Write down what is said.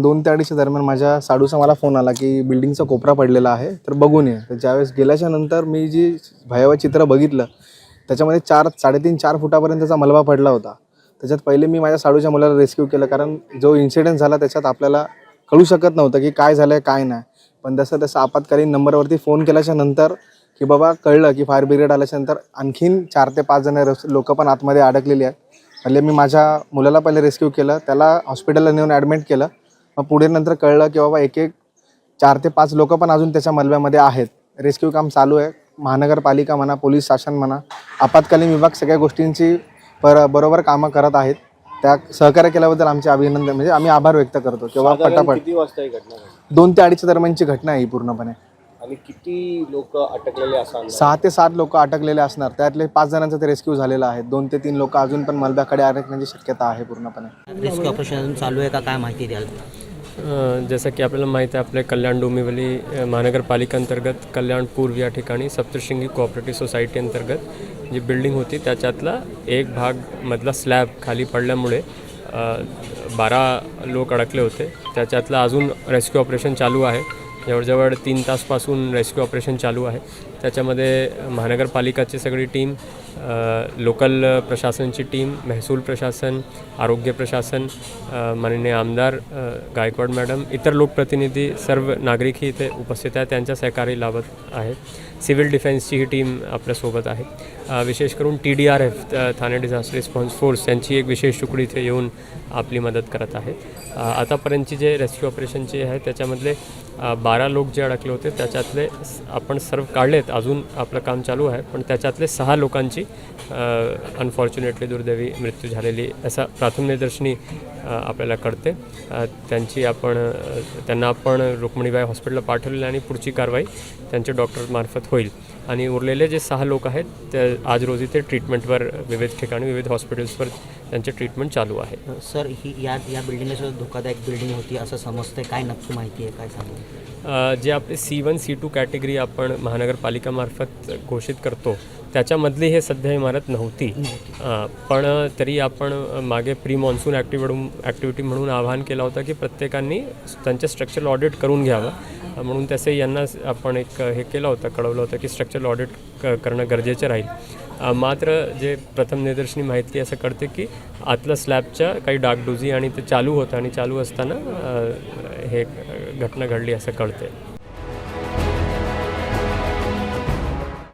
दोन ते अडीचच्या दरम्यान माझ्या साडूचा मला फोन आला की बिल्डिंगचा कोपरा पडलेला आहे तर बघून ये. तर ज्यावेळेस गेल्याच्यानंतर मी जी भयावह चित्र बघितलं त्याच्यामध्ये चार साडेतीन चार फुटापर्यंतचा मलबा पडला होता. त्याच्यात पहिले मी माझ्या साडूच्या मुलाला रेस्क्यू केलं कारण जो इन्सिडेंट झाला त्याच्यात आपल्याला कळू शकत नव्हतं की काय झालं आहे काय नाही. पण जसं तसं आपत्कालीन नंबरवरती फोन केल्याच्यानंतर की बाबा कळलं की फायर ब्रिगेड आल्याच्यानंतर आणखीन चार ते पाच जण लोक पण आतमध्ये अडकलेली आहेत. पहिले मी माझ्या मुलाला पहिले रेस्क्यू केलं त्याला हॉस्पिटलला नेऊन ॲडमिट केलं. मग पुढे नंतर कळलं की बाबा एक एक चार ते पाच लोक पण अजून त्याच्या मलब्यामध्ये आहेत. रेस्क्यू काम चालू आहे. महानगरपालिका म्हणा पोलीस शासन म्हणा आपत्कालीन विभाग सगळ्या गोष्टींची पर बरोबर कामं करत आहेत. त्या सहकार्य केल्याबद्दल आमचे अभिनंदन म्हणजे आम्ही आभार व्यक्त करतो किंवा पटापट. किती वाजता ही घटना घडली? दोन ते अडीचच्या दरम्यानची घटना आहे ही पूर्णपणे. आणि किती लोक अटकलेले असा सहा ते सात लोक अटकलेले असणार. त्यातले पाच जणांचा ते रेस्क्यू झालेला आहे. दोन ते तीन लोक अजून पण मलब्याकडे अडकण्याची शक्यता आहे पूर्णपणे. रेस्क्यू ऑपरेशन अजून चालू आहे का काय माहिती द्याल? जसं की आपल्याला माहीत आहे आपल्या कल्याण डोंबिवली महानगरपालिकेअंतर्गत महानगरपालिका अंतर्गत कल्याण पूर्व या ठिकाणी सप्तशृंगी कोऑपरेटिव्ह सोसायटी अंतर्गत जी बिल्डिंग होती त्याच्यातला एक भाग मधला स्लॅब खाली पडल्यामुळे बारा लोक अडकले होते. त्याच्यातलं अजून रेस्क्यू ऑपरेशन चालू आहे. जवळजवळ तीन तासपासून रेस्क्यू ऑपरेशन चालू आहे. त्याच्यामध्ये महानगरपालिकाची सगळी टीम लोकल प्रशासनची टीम महसूल प्रशासन आरोग्य प्रशासन माननीय आमदार गायकवाड मॅडम इतर लोकप्रतिनिधी सर्व नागरिकही इथे उपस्थित आहेत. त्यांच्या सहकारी लाभत आहे. सिव्हिल डिफेन्सची ही टीम आपल्यासोबत आहे. विशेष करून T D R F Thane disaster response force यांची एक विशेष तुकडी इथे येऊन आपली मदत करत आहे. आतापर्यंतची जे रेस्क्यू ऑपरेशनचे आहे त्याच्यामधले बा बारा लोक जे अडकले होते त्याच्यातले आपण सर्व काढलेत. अजून आपलं काम चालू आहे पण त्याच्यातले सहा लोकांची अनफॉर्च्युनेटली दुर्दैवी मृत्यू झालेली असा प्राथमिकदर्शनी निदर्शनी आपल्याला कळते. त्यांची आपण त्यांना आपण रुक्मिणीबाई हॉस्पिटलला पाठवलेलं आणि पुढची कारवाई त्यांच्या डॉक्टरमार्फत होईल. आणि उरलेले जे सहा लोक आहेत ते आज रोजी ते ट्रीटमेंटवर विविध ठिकाणी विविध हॉस्पिटल्सवर त्यांचे ट्रीटमेंट चालू आहे. सर ही या या बिल्डिंगला सुद्धा धोकादायक बिल्डिंग होती असं समजतंय. काय नक्की माहिती आहे? काय सांगू? जे आपले C one C two category आपण महानगरपालिकामार्फत घोषित करतो त्याच्यामधली हे सध्या इमारत नव्हती. पण तरी आपण मागे प्री मॉन्सून ॲक्टिव्हिटी ॲक्टिव्हिटी म्हणून आवाहन केलं होतं की प्रत्येकाने त्यांचे स्ट्रक्चरल ऑडिट करून घ्यावं. म्हणून तसे यांना आपण एक हे केलं होतं कळवलं होतं की स्ट्रक्चरल ऑडिट क करणं गरजेचं राहील. मात्र जे प्रथम निदर्शनी माहिती असं कळते की आतलं स्लॅबच्या काही डागडुजी आणि ते चालू होतं आणि चालू असताना हे घटना घडली असं कळते